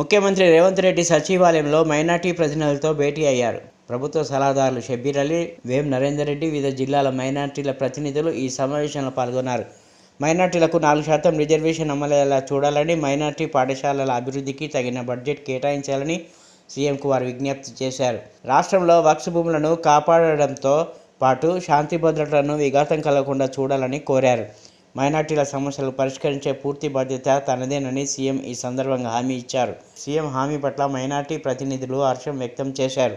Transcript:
ముఖ్యమంత్రి రేవంత్ రెడ్డి సచివాలయంలో మైనార్టీ ప్రతినిధులతో భేటీ అయ్యారు. ప్రభుత్వ సలహాదారులు షబ్బీర్ అలీ వేం నరేందర్ రెడ్డి వివిధ జిల్లాల మైనార్టీల ప్రతినిధులు ఈ సమావేశంలో పాల్గొన్నారు. మైనార్టీలకు నాలుగు శాతం రిజర్వేషన్ అమలయ్యేలా చూడాలని మైనార్టీ పాఠశాలల అభివృద్ధికి తగిన బడ్జెట్ కేటాయించాలని సీఎంకు వారు విజ్ఞప్తి చేశారు. రాష్ట్రంలో వక్స్ భూములను కాపాడడంతో పాటు శాంతి భద్రతలను విఘాతం కలగకుండా చూడాలని కోరారు. మైనార్టీల సమస్యలు పరిష్కరించే పూర్తి బాధ్యత తనదేనని సీఎం ఈ సందర్భంగా హామీ ఇచ్చారు. సీఎం హామీ పట్ల మైనార్టీ ప్రతినిధులు హర్షం వ్యక్తం చేశారు.